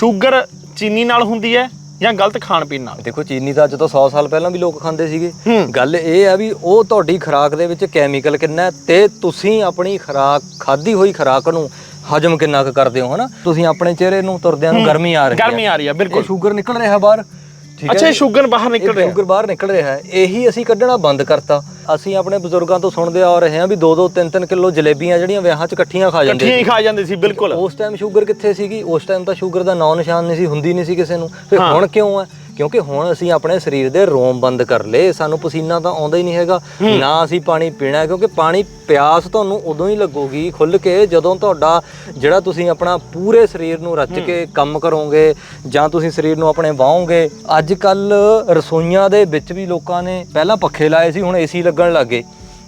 Sugar ਚੀਨੀ ਨਾਲ ਹੁੰਦੀ ਹੈ ਜਾਂ ਗਲਤ ਖਾਣ ਪੀਣ ਨਾਲ? ਦੇਖੋ ਚੀਨੀ ਤਾਂ ਅੱਜ ਤੋਂ 100 ਸਾਲ ਪਹਿਲਾਂ ਵੀ ਲੋਕ ਖਾਂਦੇ ਸੀਗੇ। ਹੂੰ। ਗੱਲ ਇਹ ਆ ਵੀ ਉਹ ਤੁਹਾਡੀ ਖੁਰਾਕ ਦੇ ਵਿੱਚ ਕੈਮੀਕਲ ਕਿੰਨਾ ਹੈ ਤੇ ਤੁਸੀਂ ਆਪਣੀ ਖੁਰਾਕ ਖਾਧੀ ਹੋਈ ਖੁਰਾਕ ਨੂੰ ਹਜਮ ਕਿੰਨਾ ਕੁ ਕਰਦੇ ਹੋ ਹਨਾ? ਤੁਸੀਂ ਆਪਣੇ ਚਿਹਰੇ ਨੂੰ ਤੁਰਦਿਆਂ ਨੂੰ ਗਰਮੀ ਆ ਰਹੀ ਹੈ। ਗਰਮੀ ਆ ਰਹੀ ਹੈ ਬਿਲਕੁਲ। ਸ਼ੂਗਰ ਨਿਕਲ ਰਿਹਾ ਬਾਹਰ ਠੀਕ ਅੱਛਾ ਇਹ ਸ਼ੂਗਰ ਬਾਹਰ ਨਿਕਲ ਰਿਹਾ। ਸ਼ੂਗਰ ਬਾਹਰ ਨਿਕਲ ਰਿਹਾ ਹੈ। ਇਹੀ ਅਸੀਂ ਕੱਢਣਾ ਬੰਦ ਕਰਤਾ। ਅਸੀਂ ਆਪਣੇ ਬਜ਼ੁਰਗਾਂ ਤੋਂ ਸੁਣਦੇ ਆ ਰਹੇ ਹਾਂ ਵੀ 2-2 3-3 ਕਿਲੋ ਜਲੇਬੀਆਂ ਜਿਹੜੀਆਂ ਵਿਆਹਾਂ 'ਚ ਇਕੱਠੀਆਂ ਖਾ ਜਾਂਦੇ ਇਕੱਠੀਆਂ ਹੀ ਖਾ ਜਾਂਦੇ ਸੀ ਬਿਲਕੁਲ। ਉਸ ਟਾਈਮ ਸ਼ੂਗਰ ਕਿੱਥੇ ਸੀਗੀ? ਉਸ ਟਾਈਮ ਤਾਂ ਸ਼ੂਗਰ ਦਾ ਨਾਂ ਨਿਸ਼ਾਨ ਨਹੀਂ ਸੀ ਹੁੰਦੀ ਨਹੀਂ ਸੀ ਕਿਸੇ ਨੂੰ। ਫਿਰ ਹੁਣ ਕਿਉਂ ਹੈ ਕਿਉਂਕਿ ਹੁਣ ਅਸੀਂ ਆਪਣੇ ਸਰੀਰ ਦੇ ਰੋਮ ਬੰਦ ਕਰ ਲਏ ਸਾਨੂੰ ਪਸੀਨਾ ਤਾਂ ਆਉਂਦਾ ਹੀ ਨਹੀਂ ਹੈਗਾ। ਨਾ ਅਸੀਂ ਪਾਣੀ ਪੀਣਾ ਕਿਉਂਕਿ ਪਾਣੀ ਪਿਆਸ ਤੁਹਾਨੂੰ ਉਦੋਂ ਹੀ ਲੱਗੂਗੀ ਖੁੱਲ ਕੇ ਜਦੋਂ ਤੁਹਾਡਾ ਜਿਹੜਾ ਤੁਸੀਂ ਆਪਣਾ ਪੂਰੇ ਸਰੀਰ ਨੂੰ ਰੱਜ ਕੇ ਕੰਮ ਕਰੋਗੇ ਜਾਂ ਤੁਸੀਂ ਸਰੀਰ ਨੂੰ ਆਪਣੇ ਵਾਹੋਗੇ। ਅੱਜ ਕੱਲ ਰਸੋਈਆਂ ਦੇ ਵਿੱਚ ਵੀ ਲੋਕਾਂ ਨੇ ਪਹਿਲਾਂ ਪੱਖੇ ਲਾਏ ਸੀ ਹੁਣ ਏਸੀ ਲੱਗਣ ਲੱਗ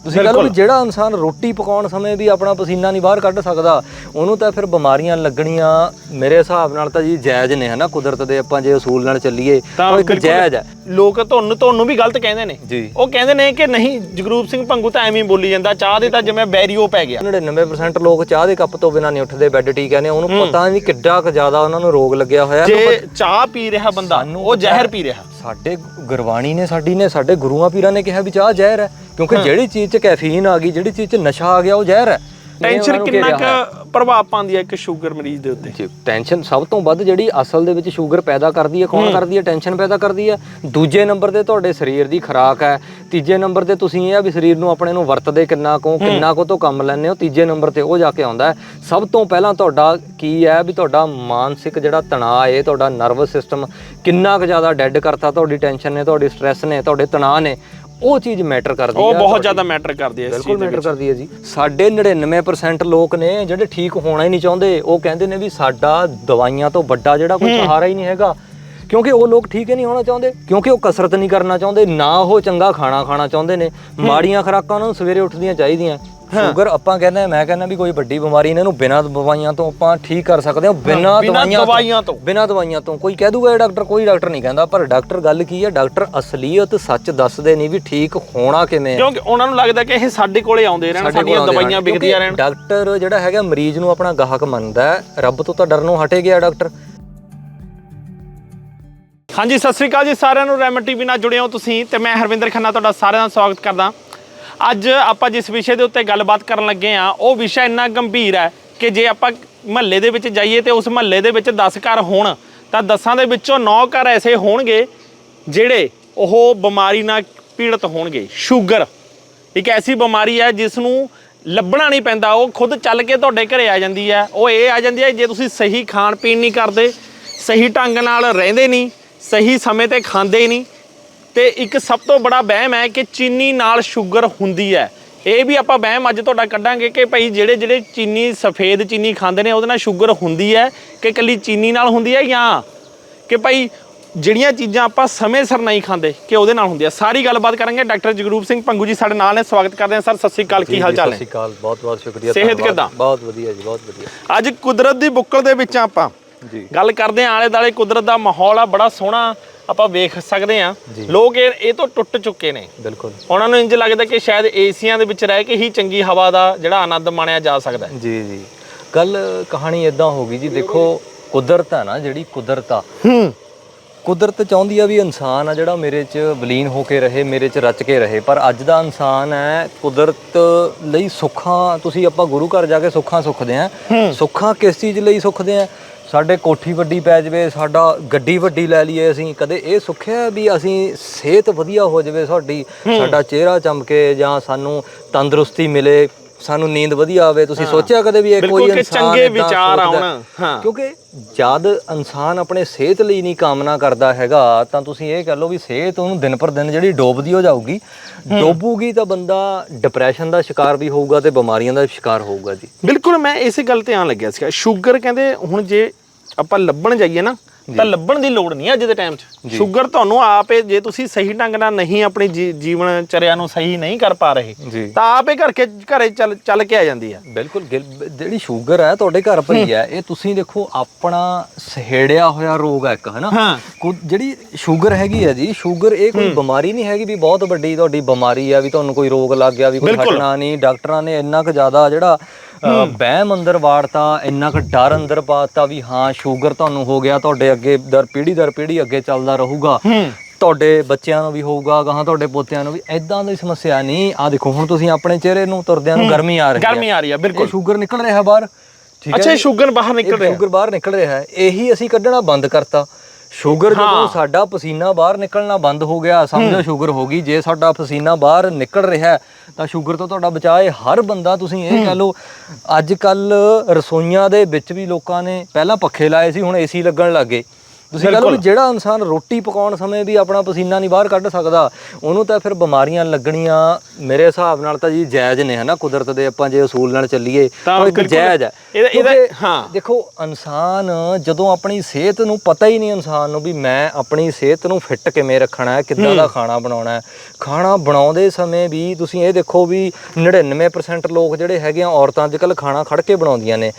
ਤੁਸੀਂ ਕਹ ਲਓ ਵੀ ਜਿਹੜਾ ਇਨਸਾਨ ਰੋਟੀ ਪਕਾਉਣ ਸਮੇਂ ਵੀ ਆਪਣਾ ਪਸੀਨਾ ਨਹੀਂ ਬਾਹਰ ਕੱਢ ਸਕਦਾ ਉਹਨੂੰ ਤਾਂ ਫਿਰ ਬਿਮਾਰੀਆਂ ਲੱਗਣੀਆਂ ਮੇਰੇ ਹਿਸਾਬ ਨਾਲ ਤਾਂ ਜੀ ਜਾਇਜ਼ ਨੇ ਹਨਾ ਕੁਦਰਤ ਦੇ ਆਪਾਂ ਜੇ ਅਸੂਲ ਨਾਲ ਚੱਲੀਏ ਤਾਂ ਇੱਕ ਜਾਇਜ਼ ਹੈ। ਲੋਕ ਤੁਹਾਨੂੰ ਤੁਹਾਨੂੰ ਵੀ ਗਲਤ ਕਹਿੰਦੇ ਨੇ। ਜੀ। ਉਹ ਕਹਿੰਦੇ ਨੇ ਕਿ ਨਹੀਂ ਜਗਰੂਪ ਸਿੰਘ ਭੰਗੂ ਤਾਂ ਐਵੇਂ ਬੋਲੀ ਜਾਂਦਾ ਚਾਹ ਦੇ ਤਾਂ ਜਿਵੇਂ ਬੈਰੀਓ ਪੈ ਗਿਆ। 99% ਲੋਕ ਚਾਹ ਦੇ ਕੱਪ ਤੋਂ ਬਿਨਾਂ ਨਹੀਂ ਉੱਠਦੇ ਬੈੱਡ ਟੀ ਕਹਿੰਦੇ ਉਹਨੂੰ ਪਤਾ ਨਹੀਂ ਕਿੱਡਾ ਕੁ ਜ਼ਿਆਦਾ ਉਹਨਾਂ ਨੂੰ ਰੋਗ ਲੱਗਿਆ ਹੋਇਆ ਜੇ ਚਾਹ ਪੀ ਰਿਹਾ ਬੰਦਾ ਉਹ ਜ਼ਹਿਰ ਪੀ ਰਿਹਾ। ਸਾਡੇ ਗੁਰਬਾਣੀ ਨੇ ਸਾਡੀ ਨੇ ਸਾਡੇ ਗੁਰੂਆਂ ਪੀਰਾਂ ਨੇ ਕਿਹਾ ਵੀ ਚਾਹ ਜ਼ਹਿਰ ਹੈ ਕਿਉਂਕਿ ਜਿਹੜੀ ਚੀਜ਼ 'ਚ ਕੈਫੀਨ ਆ ਗਈ ਜਿਹੜੀ ਚੀਜ਼ 'ਚ ਨਸ਼ਾ ਆ ਗਿਆ ਉਹ ਜ਼ਹਿਰ ਹੈ। ਟੈਨਸ਼ਨ ਕਿੰਨਾ। ਕੁ ਪ੍ਰਭਾਵ ਪਾਉਂਦੀ ਹੈ ਇੱਕ ਸ਼ੂਗਰ ਮਰੀਜ਼ ਦੇ ਉੱਤੇ? ਜੀ ਟੈਨਸ਼ਨ ਸਭ ਤੋਂ ਵੱਧ ਜਿਹੜੀ ਅਸਲ ਦੇ ਵਿੱਚ ਸ਼ੂਗਰ ਪੈਦਾ ਕਰਦੀ ਹੈ ਕੌਣ ਕਰਦੀ ਹੈ? ਟੈਨਸ਼ਨ ਪੈਦਾ ਕਰਦੀ ਹੈ। ਦੂਜੇ ਨੰਬਰ ਤੇ ਤੁਹਾਡੇ ਸਰੀਰ ਦੀ ਖੁਰਾਕ ਹੈ। ਤੀਜੇ ਨੰਬਰ ਤੇ ਤੁਸੀਂ ਇਹ ਆ ਵੀ ਸਰੀਰ ਨੂੰ ਆਪਣੇ ਨੂੰ ਵਰਤਦੇ ਕਿੰਨਾ ਕੁ ਕਿੰਨਾ ਕੁ ਤੋਂ ਕੰਮ ਲੈਂਦੇ ਹੋ। ਤੀਜੇ ਨੰਬਰ ਤੇ ਉਹ ਜਾ ਕੇ ਆਉਂਦਾ ਹੈ। ਸਭ ਤੋਂ ਪਹਿਲਾਂ ਤੁਹਾਡਾ ਕੀ ਹੈ ਵੀ ਤੁਹਾਡਾ ਮਾਨਸਿਕ ਜਿਹੜਾ ਤਣਾਅ ਹੈ ਤੁਹਾਡਾ ਨਰਵਸ ਸਿਸਟਮ ਕਿੰਨਾ ਕੁ ਜ਼ਿਆਦਾ ਡੈਡ ਕਰਤਾ ਤੁਹਾਡੀ ਟੈਨਸ਼ਨ ਨੇ ਤੁਹਾਡੀ ਸਟ੍ਰੈਸ ਨੇ ਤੁਹਾਡੇ ਤਣਾਅ ਨੇ ਉਹ ਚੀਜ਼ ਮੈਟਰ ਕਰਦੀ ਹੈ ਉਹ ਬਹੁਤ ਜ਼ਿਆਦਾ ਮੈਟਰ ਕਰਦੀ ਹੈ ਇਸ ਬਿਲਕੁਲ ਚੀਜ਼ ਮੈਟਰ ਕਰਦੀ ਹੈ ਜੀ। ਸਾਡੇ 99% ਲੋਕ ਨੇ ਜਿਹੜੇ ਠੀਕ ਹੋਣਾ ਹੀ ਨਹੀਂ ਚਾਹੁੰਦੇ। ਉਹ ਕਹਿੰਦੇ ਨੇ ਵੀ ਸਾਡਾ ਦਵਾਈਆਂ ਤੋਂ ਵੱਡਾ ਜਿਹੜਾ ਕੋਈ ਸਹਾਰਾ ਹੀ ਨਹੀਂ ਹੈਗਾ। ਕਿਉਂਕਿ ਉਹ ਲੋਕ ਠੀਕ ਹੀ ਨਹੀਂ ਹੋਣਾ ਚਾਹੁੰਦੇ। ਕਿਉਂਕਿ ਉਹ ਕਸਰਤ ਨਹੀਂ ਕਰਨਾ ਚਾਹੁੰਦੇ। ਨਾ ਉਹ ਚੰਗਾ ਖਾਣਾ ਖਾਣਾ ਚਾਹੁੰਦੇ ਨੇ। ਮਾੜੀਆਂ ਖੁਰਾਕਾਂ ਉਹਨਾਂ ਨੂੰ ਸਵੇਰੇ ਉੱਠਦੀਆਂ ਚਾਹੀਦੀਆਂ। ਸ਼ੂਗਰ ਆਪਾਂ ਕਹਿੰਦੇ ਮੈਂ ਕਹਿੰਦਾ ਵੀ ਕੋਈ ਵੱਡੀ ਬਿਮਾਰੀ ਇਹਨਾਂ ਨੂੰ ਬਿਨਾਂ ਦਵਾਈਆਂ ਤੋਂ ਆਪਾਂ ਠੀਕ ਕਰ ਸਕਦੇ ਹਾਂ ਬਿਨਾਂ ਬਿਨਾਂ ਦਵਾਈਆਂ ਤੋਂ। ਬਿਨਾਂ ਦਵਾਈਆਂ ਤੋਂ। ਕੋਈ ਕਹਿ ਦੂਗਾ ਇਹ ਡਾਕਟਰ ਕੋਈ ਡਾਕਟਰ ਨਹੀਂ ਕਹਿੰਦਾ ਪਰ ਡਾਕਟਰ ਗੱਲ ਕੀ ਹੈ ਡਾਕਟਰ ਅਸਲੀਅਤ ਸੱਚ ਦੱਸਦੇ ਨਹੀਂ ਵੀ ਠੀਕ ਹੋਣਾ ਕਿਵੇਂ। ਹੈ ਕਿਉਂਕਿ ਉਹਨਾਂ ਨੂੰ ਲੱਗਦਾ ਕਿ ਇਹ ਸਾਡੇ ਕੋਲੇ ਆਉਂਦੇ ਰਹਿਣ ਸਾਡੇ ਸਾਡੀਆਂ ਆਉਂਦੇ ਦਵਾਈਆਂ। ਵਿਕਦੀਆਂ ਕਿਉਂਕਿ ਰਹਿਣ। ਡਾਕਟਰ ਜਿਹੜਾ ਹੈਗਾ ਮਰੀਜ਼ ਨੂੰ ਆਪਣਾ ਗਾਹਕ ਮੰਨਦਾ ਹੈ ਰੱਬ ਤੋਂ ਤਾਂ ਡਰਨੋਂ ਹਟੇ ਗਿਆ ਡਾਕਟਰ। ਹਾਂਜੀ ਸਤਿ ਸ੍ਰੀ ਅਕਾਲ ਜੀ ਸਾਰਿਆਂ ਨੂੰ ਰੈਮਨ ਟੀਵੀ ਨਾਲ ਜੁੜੇ ਹੋ ਤੁਸੀਂ ਤੇ ਮੈਂ ਹਰਵਿੰਦਰ ਖੰਨਾ ਤੁਹਾਡਾ ਸਾਰਿਆਂ ਦਾ ਸਵਾਗਤ ਕਰਦਾ। ਅੱਜ ਆਪਾਂ ਜਿਸ ਵਿਸ਼ੇ ਦੇ ਉੱਤੇ ਗੱਲਬਾਤ ਕਰਨ ਲੱਗੇ ਆ ਉਹ ਵਿਸ਼ਾ ਇੰਨਾ ਗੰਭੀਰ ਹੈ ਕਿ ਜੇ ਆਪਾਂ ਮਹੱਲੇ ਦੇ ਵਿੱਚ ਜਾਈਏ ਤੇ ਉਸ ਮਹੱਲੇ ਦੇ ਵਿੱਚ 10 ਘਰ ਹੋਣ, ਤਾਂ 10 ਦੇ ਵਿੱਚੋਂ 9 ਘਰ ਐਸੇ ਹੋਣਗੇ ਜਿਹੜੇ ਉਹ ਬਿਮਾਰੀ ਨਾਲ ਪੀੜਤ ਹੋਣਗੇ। ਸ਼ੂਗਰ, ਇੱਕ ਐਸੀ ਬਿਮਾਰੀ ਹੈ ਜਿਸ ਨੂੰ ਲੱਭਣਾ ਨਹੀਂ ਪੈਂਦਾ, ਉਹ ਖੁਦ ਚੱਲ ਕੇ ਤੁਹਾਡੇ ਘਰੇ ਆ ਜਾਂਦੀ ਹੈ। ਉਹ ਇਹ ਆ ਜਾਂਦੀ ਹੈ, ਜੇ ਤੁਸੀਂ ਸਹੀ ਖਾਣ ਪੀਣ ਨਹੀਂ ਕਰਦੇ, ਸਹੀ ਢੰਗ ਨਾਲ ਰਹਿੰਦੇ ਨਹੀਂ, ਸਹੀ ਸਮੇਂ ਤੇ ਖਾਂਦੇ ਨਹੀਂ ਤੇ ਇੱਕ ਸਭ ਤੋਂ ਬੜਾ ਵਹਿਮ ਹੈ ਕਿ ਚੀਨੀ ਨਾਲ ਸ਼ੂਗਰ ਹੁੰਦੀ ਹੈ। ਇਹ ਵੀ ਆਪਾਂ ਵਹਿਮ ਅੱਜ ਤੁਹਾਡਾ ਕੱਢਾਂਗੇ ਕਿ ਭਾਈ ਜਿਹੜੇ ਜਿਹੜੇ ਚੀਨੀ ਸਫੇਦ ਚੀਨੀ ਖਾਂਦੇ ਨੇ ਉਹਦੇ ਨਾਲ ਸ਼ੂਗਰ ਹੁੰਦੀ ਹੈ ਕਿ ਇਕੱਲੀ ਚੀਨੀ ਨਾਲ ਹੁੰਦੀ ਹੈ ਜਾਂ ਕਿ ਭਾਈ ਜਿਹੜੀਆਂ ਚੀਜ਼ਾਂ ਆਪਾਂ ਸਮੇਂ ਸਿਰ ਨਹੀਂ ਖਾਂਦੇ ਕਿ ਉਹਦੇ ਨਾਲ ਹੁੰਦੀ ਹੈ। ਸਾਰੀ ਗੱਲਬਾਤ ਕਰਾਂਗੇ ਡਾਕਟਰ ਜਗਰੂਪ ਸਿੰਘ ਪੰਗੂ ਜੀ ਸਾਡੇ ਨਾਲ ਨੇ। ਸਵਾਗਤ ਕਰਦੇ ਹਾਂ ਸਰ ਸਤਿ ਸ੍ਰੀ ਅਕਾਲ ਕੀ ਹਾਲ ਚਾਲ ਸਤਿ ਹੈ ਸ਼੍ਰੀ ਅਕਾਲ ਬਹੁਤ ਬਹੁਤ ਸ਼ੁਕਰੀਆ ਸਿਹਤ। ਕਿੱਦਾਂ? ਬਹੁਤ ਵਧੀਆ ਜੀ ਬਹੁਤ ਵਧੀਆ। ਅੱਜ ਕੁਦਰਤ ਦੀ ਬੁੱਕਲ ਦੇ ਵਿੱਚ ਆਪਾਂ ਜੀ। ਗੱਲ ਕਰਦੇ ਹਾਂ ਆਲੇ ਦਾਲੇ ਕੁਦਰਤ ਦਾ ਮਾਹੌਲ ਆ ਬੜਾ ਸੋਹਣਾ। ਆਪਾਂ ਵੇਖ ਸਕਦੇ ਜੀ। ਲੋਕ ਇਹ ਇਹ ਤੋਂ ਟੁੱਟ ਚੁੱਕੇ ਨੇ। ਬਿਲਕੁਲ। ਉਹਨਾਂ ਨੂੰ ਇੰਜ ਲੱਗਦਾ ਕਿ ਸ਼ਾਇਦ ਏਸੀਆਂ ਦੇ ਵਿੱਚ ਰਹਿ ਕੇ ਹੀ ਚੰਗੀ ਹਵਾ ਦਾ ਜਿਹੜਾ ਆਨੰਦ ਮਾਣਿਆ ਜਾ ਸਕਦਾ ਹੈ। ਜੀ ਜੀ। ਗੱਲ ਕਹਾਣੀ ਇਦਾਂ ਹੋ ਗਈ ਜੀ ਦੇਖੋ ਕੁਦਰਤ ਹੈ ਨਾ ਜਿਹੜੀ ਕੁਦਰਤ ਆ। ਹੂੰ। ਕੁਦਰਤ ਚਾਹੁੰਦੀ ਆ ਵੀ ਇਨਸਾਨ ਆ ਜਿਹੜਾ ਮੇਰੇ 'ਚ ਵਿਲੀਨ ਹੋ ਕੇ ਰਹੇ ਮੇਰੇ 'ਚ ਰਚ ਕੇ ਰਹੇ ਪਰ ਅੱਜ ਦਾ ਇਨਸਾਨ ਹੈ ਕੁਦਰਤ ਲਈ ਸੁੱਖਾਂ ਤੁਸੀਂ ਆਪਾਂ ਗੁਰੂ ਘਰ ਜਾ ਕੇ ਸੁੱਖਾਂ ਸੁੱਖਦੇ ਆ। ਸੁੱਖਾਂ ਕਿਸ ਚੀਜ਼ ਲਈ ਸੁੱਖਦੇ ਆ? ਸਾਡੇ ਕੋਠੀ ਵੱਡੀ ਪੈ ਜਾਵੇ ਸਾਡਾ ਗੱਡੀ ਵੱਡੀ ਲੈ ਲਈਏ ਅਸੀਂ ਕਦੇ ਇਹ ਸੁੱਖਿਆ ਵੀ ਅਸੀਂ ਸਿਹਤ ਵਧੀਆ ਹੋ ਜਾਵੇ ਸਾਡੀ ਸਾਡਾ ਚਿਹਰਾ ਚਮਕੇ ਜਾਂ ਸਾਨੂੰ ਤੰਦਰੁਸਤੀ ਮਿਲੇ ਸਾਨੂੰ ਨੀਂਦ ਵਧੀਆ ਆਵੇ ਤੁਸੀਂ ਸੋਚਿਆ ਕਦੇ ਵੀ ਇਹ ਕੋਈ ਇਨਸਾਨ ਚੰਗੇ ਵਿਚਾਰ? ਆਉਣ। ਹਾਂ। ਕਿਉਂਕਿ ਜਦ ਇਨਸਾਨ ਆਪਣੇ ਸਿਹਤ ਲਈ ਨਹੀਂ ਕਾਮਨਾ ਕਰਦਾ ਹੈਗਾ ਤਾਂ ਤੁਸੀਂ ਇਹ ਕਹ ਲਓ ਵੀ ਸਿਹਤ ਉਹਨੂੰ ਦਿਨ ਪਰ ਦਿਨ ਜਿਹੜੀ ਡੋਬਦੀ ਹੋ ਜਾਊਗੀ ਡੋਬੂਗੀ ਤਾਂ ਬੰਦਾ ਡਿਪਰੈਸ਼ਨ ਦਾ ਸ਼ਿਕਾਰ ਵੀ ਹੋਊਗਾ ਤੇ ਬਿਮਾਰੀਆਂ ਦਾ ਸ਼ਿਕਾਰ ਹੋਊਗਾ ਜੀ ਬਿਲਕੁਲ ਮੈਂ ਇਸੇ ਗੱਲ ਤੇ ਆਣ ਲੱਗਿਆ ਸੀਗਾ ਸ਼ੂਗਰ ਕਹਿੰਦੇ ਹੁਣ ਜੇ ਆਪਾਂ ਲੱਭਣ ਜਾਈਏ ਨਾ ਤਾਂ ਲੱਭਣ ਦੀ ਲੋੜ ਨਹੀਂ ਅੱਜ ਦੇ ਟਾਈਮ 'ਚ। ਸ਼ੂਗਰ ਤੁਹਾਨੂੰ ਆਪੇ ਜੇ ਤੁਸੀਂ ਸਹੀ ਢੰਗ ਨਾਲ ਨਹੀਂ ਆਪਣੀ ਜੀਵਨ ਚਰਿਆ ਨੂੰ ਸਹੀ ਨਹੀਂ ਕਰ ਪਾ ਰਹੇ ਤਾਂ ਆਪੇ ਘਰ ਕੇ ਘਰੇ ਚੱਲ ਚੱਲ ਕੇ ਆ ਜਾਂਦੀ ਹੈ ਬਿਲਕੁਲ ਜਿਹੜੀ ਸ਼ੂਗਰ ਹੈ ਤੁਹਾਡੇ ਘਰ ਪਈ ਹੈ ਇਹ ਤੁਸੀਂ ਦੇਖੋ ਆਪਣਾ ਸਹੇੜਿਆ ਹੋਇਆ ਰੋਗ ਹੈ ਇੱਕ ਹਨਾ? ਜਿਹੜੀ ਸ਼ੂਗਰ ਹੈਗੀ ਹੈ ਜੀ ਸ਼ੂਗਰ ਇਹ ਕੋਈ ਬਿਮਾਰੀ ਨਹੀਂ ਹੈਗੀ ਵੀ ਬਹੁਤ ਵੱਡੀ ਤੁਹਾਡੀ ਬਿਮਾਰੀ ਆ ਵੀ ਤੁਹਾਨੂੰ ਕੋਈ ਰੋਗ ਲੱਗ ਗਿਆ ਵੀ ਕੋਈ। ਹਟਣਾ ਨਹੀਂ ਡਾਕਟਰਾਂ ਨੇ ਇੰਨਾ ਕੁ ਜ਼ਿਆਦਾ ਜਿਹੜਾ ਅ, ਵਹਿਮ ਅੰਦਰ ਵਾੜਤਾ ਇੰਨਾ ਕੁ ਡਰ ਅੰਦਰ ਪਾਤਾ ਵੀ ਹਾਂ ਸ਼ੂਗਰ ਤੁਹਾਨੂੰ ਹੋ ਗਿਆ ਤੁਹਾਡੇ ਅੱਗੇ ਦਰ ਪੀੜੀ ਦਰ ਪੀੜੀ ਅੱਗੇ ਚੱਲਦਾ ਰਹੂਗਾ। ਤੁਹਾਡੇ ਬੱਚਿਆਂ ਨੂੰ ਵੀ ਹੋਊਗਾ ਗਾਹਾਂ ਤੁਹਾਡੇ ਪੋਤਿਆਂ ਨੂੰ ਵੀ ਐਦਾਂ ਦੀ ਸਮੱਸਿਆ ਨਹੀਂ। ਆ ਦੇਖੋ ਹੁਣ ਤੁਸੀਂ ਆਪਣੇ ਚਿਹਰੇ ਨੂੰ ਤੁਰਦਿਆਂ ਨੂੰ ਗਰਮੀ ਆ ਰਹੀ ਹੈ। ਗਰਮੀ ਆ ਰਹੀ ਆ ਬਿਲਕੁਲ। ਸ਼ੂਗਰ ਨਿਕਲ ਰਿਹਾ ਬਾਹਰ। ਠੀਕ ਹੈ ਅੱਛਾ ਸ਼ੂਗਰ ਬਾਹਰ ਨਿਕਲ ਰਿਹਾ। ਸ਼ੂਗਰ ਬਾਹਰ ਨਿਕਲ ਰਿਹਾ ਹੈ। ਇਹੀ ਅਸੀਂ ਕੱਢਣਾ ਬੰਦ ਕਰਤਾ। ਸ਼ੂਗਰ ਜਦੋਂ ਸਾਡਾ ਪਸੀਨਾ ਬਾਹਰ ਨਿਕਲਣਾ ਬੰਦ ਹੋ ਗਿਆ ਸਮਝੋ ਸ਼ੂਗਰ ਹੋ ਗਈ ਜੇ ਸਾਡਾ ਪਸੀਨਾ ਬਾਹਰ ਨਿਕਲ ਰਿਹਾ ਤਾਂ ਸ਼ੂਗਰ ਤੋਂ ਤੁਹਾਡਾ ਬਚਾਅ ਹਰ ਬੰਦਾ ਤੁਸੀਂ ਇਹ ਕਹ ਲਓ ਅੱਜ ਕੱਲ ਰਸੋਈਆਂ ਦੇ ਵਿੱਚ ਵੀ ਲੋਕਾਂ ਨੇ ਪਹਿਲਾਂ ਪੱਖੇ ਲਾਏ ਸੀ ਹੁਣ ਏਸੀ ਲੱਗਣ ਲੱਗੇ ਤੁਸੀਂ ਕਹ ਲਓ ਵੀ ਜਿਹੜਾ ਇਨਸਾਨ ਰੋਟੀ ਪਕਾਉਣ ਸਮੇਂ ਵੀ ਆਪਣਾ ਪਸੀਨਾ ਨਹੀਂ ਬਾਹਰ ਕੱਢ ਸਕਦਾ ਉਹਨੂੰ ਤਾਂ ਫਿਰ ਬਿਮਾਰੀਆਂ ਲੱਗਣੀਆਂ ਮੇਰੇ ਹਿਸਾਬ ਨਾਲ ਤਾਂ ਜੀ ਜਾਇਜ਼ ਨੇ ਹਨਾ? ਕੁਦਰਤ ਦੇ ਆਪਾਂ ਜੇ ਅਸੂਲ ਨਾਲ ਚੱਲੀਏ ਤਾਂ ਤਾਂ ਇੱਕ ਜਾਇਜ਼ ਹੈ ਇਹਦਾ- ਹਾਂ। ਦੇਖੋ ਇਨਸਾਨ ਜਦੋਂ ਆਪਣੀ ਸਿਹਤ ਨੂੰ ਪਤਾ ਹੀ ਨਹੀਂ ਇਨਸਾਨ ਨੂੰ ਵੀ ਮੈਂ ਆਪਣੀ ਸਿਹਤ ਨੂੰ ਫਿੱਟ ਕਿਵੇਂ ਰੱਖਣਾ ਹੈ ਕਿੱਦਾਂ ਦਾ ਖਾਣਾ ਬਣਾਉਣਾ ਹੈ। ਖਾਣਾ ਬਣਾਉਂਦੇ ਸਮੇਂ ਵੀ ਤੁਸੀਂ ਇਹ ਦੇਖੋ ਵੀ 99% ਲੋਕ ਜਿਹੜੇ ਹੈਗੇ ਆ ਔਰਤਾਂ ਅੱਜ ਕੱਲ ਖਾਣਾ ਖੜ ਕੇ ਬਣਾਉਂਦੀਆਂ ਨੇ।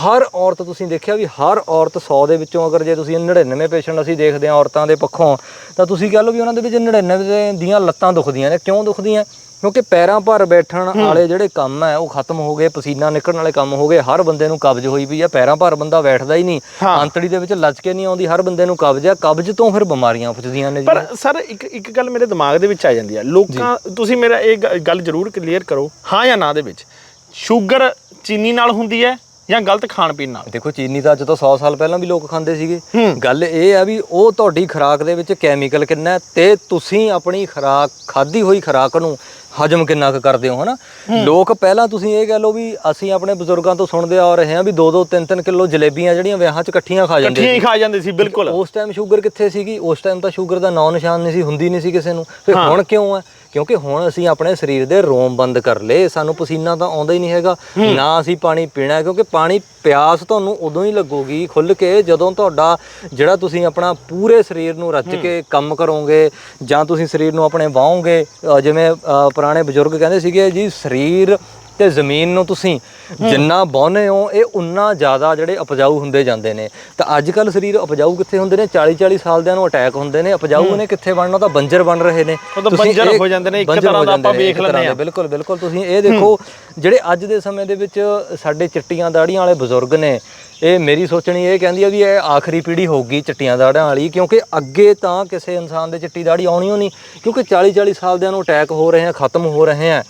ਹਰ ਔਰਤ ਤੁਸੀਂ ਦੇਖਿਆ ਵੀ ਹਰ ਔਰਤ 100 ਦੇ ਵਿੱਚੋਂ ਅਗਰ ਜੇ ਤੁਸੀਂ 99 ਪੇਸ਼ੈਂਟ ਅਸੀਂ ਦੇਖਦੇ ਆ ਔਰਤਾਂ ਦੇ ਪੱਖੋਂ। ਤਾਂ ਤੁਸੀਂ ਕਹ ਲਓ ਵੀ ਉਹਨਾਂ ਦੇ ਵਿੱਚ 99 ਦੇ- ਦੀਆਂ ਲੱਤਾਂ ਦੁਖਦੀਆਂ ਨੇ। ਕਿਉਂ ਦੁਖਦੀਆਂ? ਕਿਉਂਕਿ ਪੈਰਾਂ ਭਰ ਬੈਠਣ ਵਾਲੇ ਜਿਹੜੇ ਕੰਮ ਹੈ ਉਹ ਖਤਮ ਹੋ ਗਏ ਪਸੀਨਾ ਨਿਕਲਣ ਵਾਲੇ ਕੰਮ ਹੋ ਗਏ ਹਰ ਬੰਦੇ ਨੂੰ ਕਬਜ਼ ਹੋਈ ਪਈ ਹੈ। ਪੈਰਾਂ ਭਰ ਬੰਦਾ ਬੈਠਦਾ ਹੀ ਨਹੀਂ। ਅੰਤੜੀ ਦੇ ਵਿੱਚ ਲਚਕੇ ਨਹੀਂ ਆਉਂਦੀ ਹਰ ਬੰਦੇ ਨੂੰ ਕਬਜ਼ ਹੈ। ਕਬਜ਼ ਤੋਂ ਫਿਰ ਬਿਮਾਰੀਆਂ ਪੁੱਜਦੀਆਂ ਨੇ ਜੀ। ਪਰ ਸਰ ਇੱਕ ਇੱਕ ਗੱਲ ਮੇਰੇ ਦਿਮਾਗ ਦੇ ਵਿੱਚ ਆ ਜਾਂਦੀ ਹੈ। ਲੋਕਾਂ ਤੁਸੀਂ ਮੇਰਾ ਇਹ ਗੱਲ ਜ਼ਰੂਰ ਕਲੀਅਰ ਕਰੋ ਹਾਂ ਜਾਂ ਨਾ ਦੇ ਵਿੱਚ। ਸ਼ੂਗਰ ਚੀਨੀ ਨਾਲ ਹੁੰਦੀ ਹੈ ਜਾਂ ਗਲਤ ਖਾਣ ਪੀਣ ਨਾਲ? ਦੇਖੋ ਚੀਨੀ ਤਾਂ ਅੱਜ ਤੋਂ 100 ਸਾਲ ਪਹਿਲਾਂ ਵੀ ਲੋਕ ਖਾਂਦੇ ਸੀਗੇ। ਗੱਲ ਇਹ ਆ ਵੀ ਉਹ ਤੁਹਾਡੀ ਖੁਰਾਕ ਦੇ ਵਿੱਚ ਕੈਮੀਕਲ ਕਿੰਨਾ ਤੇ ਤੁਸੀਂ ਆਪਣੀ ਖੁਰਾਕ ਖਾਧੀ ਹੋਈ ਖੁਰਾਕ ਨੂੰ ਹਜਮ ਕਿੰਨਾ ਕੁ ਕਰਦੇ ਹੋ ਹਨਾ? ਲੋਕ ਪਹਿਲਾਂ ਤੁਸੀਂ ਇਹ ਕਹਿ ਲਓ ਵੀ ਅਸੀਂ ਆਪਣੇ ਬਜ਼ੁਰਗਾਂ ਤੋਂ ਸੁਣਦੇ ਆ ਰਹੇ ਹਾਂ ਵੀ 2-2 3-3 ਕਿਲੋ ਜਲੇਬੀਆਂ ਜਿਹੜੀਆਂ ਵਿਆਹਾਂ 'ਚ ਇਕੱਠੀਆਂ ਖਾ ਜਾਂਦੇ ਇਕੱਠੀਆਂ ਹੀ ਖਾ ਜਾਂਦੇ ਸੀ ਬਿਲਕੁਲ। ਉਸ ਟਾਈਮ ਸ਼ੂਗਰ ਕਿੱਥੇ ਸੀਗੀ? ਉਸ ਟਾਈਮ ਤਾਂ ਸ਼ੂਗਰ ਦਾ ਨਾਂ ਨਿਸ਼ਾਨ ਨਹੀਂ ਸੀ ਹੁੰਦੀ ਨਹੀਂ ਸੀ ਕਿਸੇ ਨੂੰ। ਫਿਰ ਹੁਣ ਕਿਉਂ ਹੈ ਕਿਉਂਕਿ ਹੁਣ ਅਸੀਂ ਆਪਣੇ ਸਰੀਰ ਦੇ ਰੋਮ ਬੰਦ ਕਰ ਲਏ ਸਾਨੂੰ ਪਸੀਨਾ ਤਾਂ ਆਉਂਦਾ ਹੀ ਨਹੀਂ ਹੈਗਾ। ਨਾ ਅਸੀਂ ਪਾਣੀ ਪੀਣਾ ਕਿਉਂਕਿ ਪਾਣੀ ਪਿਆਸ ਤੁਹਾਨੂੰ ਉਦੋਂ ਹੀ ਲੱਗੂਗੀ ਖੁੱਲ ਕੇ ਜਦੋਂ ਤੁਹਾਡਾ ਜਿਹੜਾ ਤੁਸੀਂ ਆਪਣਾ ਪੂਰੇ ਸਰੀਰ ਨੂੰ ਰੱਜ ਕੇ ਕੰਮ ਕਰੋਗੇ ਜਾਂ ਤੁਸੀਂ ਸਰੀਰ ਨੂੰ ਆਪਣੇ ਵਾਹੋਗੇ ਜਿਵੇਂ ਪੁਰਾਣੇ ਬਜ਼ੁਰਗ ਕਹਿੰਦੇ ਸੀਗੇ ਜੀ ਸਰੀਰ ਤੇ ਜ਼ਮੀਨ ਨੂੰ ਤੁਸੀਂ ਜਿੰਨਾ ਬਾਉਨੇ ਹੋ ਇਹ ਉਨਾ ਜ਼ਿਆਦਾ ਜਿਹੜੇ ਉਪਜਾਊ ਹੁੰਦੇ ਜਾਂਦੇ ਨੇ। ਤਾਂ ਅੱਜ ਕੱਲ ਸਰੀਰ ਉਪਜਾਊ ਕਿੱਥੇ ਹੁੰਦੇ ਨੇ? 40 40 ਸਾਲ ਦਿਆਂ ਨੂੰ ਅਟੈਕ ਹੁੰਦੇ ਨੇ। ਉਪਜਾਊ ਨੇ ਕਿੱਥੇ ਬਣਨਾ? ਤਾਂ ਬੰਜਰ ਬਣ ਰਹੇ ਨੇ। ਤੁਸੀਂ ਬੰਜਰ ਹੋ ਜਾਂਦੇ ਨੇ, ਇੱਕ ਤਰ੍ਹਾਂ ਹੋ ਦਾ ਆਪਾਂ ਵੇਖ ਲੈਂਦੇ ਹਾਂ। ਬਿਲਕੁਲ ਬਿਲਕੁਲ। ਤੁਸੀਂ ਇਹ ਦੇਖੋ ਜਿਹੜੇ ਅੱਜ ਦੇ ਸਮੇਂ ਦੇ ਵਿੱਚ ਸਾਡੇ ਚਿੱਟੀਆਂ ਦਾੜੀਆਂ ਵਾਲੇ ਬਜ਼ੁਰਗ ਨੇ ਇਹ ਮੇਰੀ ਸੋਚਣੀ ਇਹ ਕਹਿੰਦੀ ਆ ਵੀ ਇਹ ਆਖਰੀ ਪੀੜ੍ਹੀ ਹੋਊਗੀ ਚਿੱਟੀਆਂ ਦਾੜਾਂ ਵਾਲੀ ਕਿਉਂਕਿ ਅੱਗੇ ਤਾਂ ਕਿਸੇ ਇਨਸਾਨ ਦੇ ਚਿੱਟੀ ਦਾੜੀ ਆਉਣੀ ਓ ਨਹੀਂ ਕਿਉਂਕਿ 40 40 ਸਾਲ ਦਿਆਂ ਨੂੰ ਅਟੈਕ ਹੋ ਰਹੇ ਆ ਖਤਮ ਹੋ ਰਹੇ ਆ।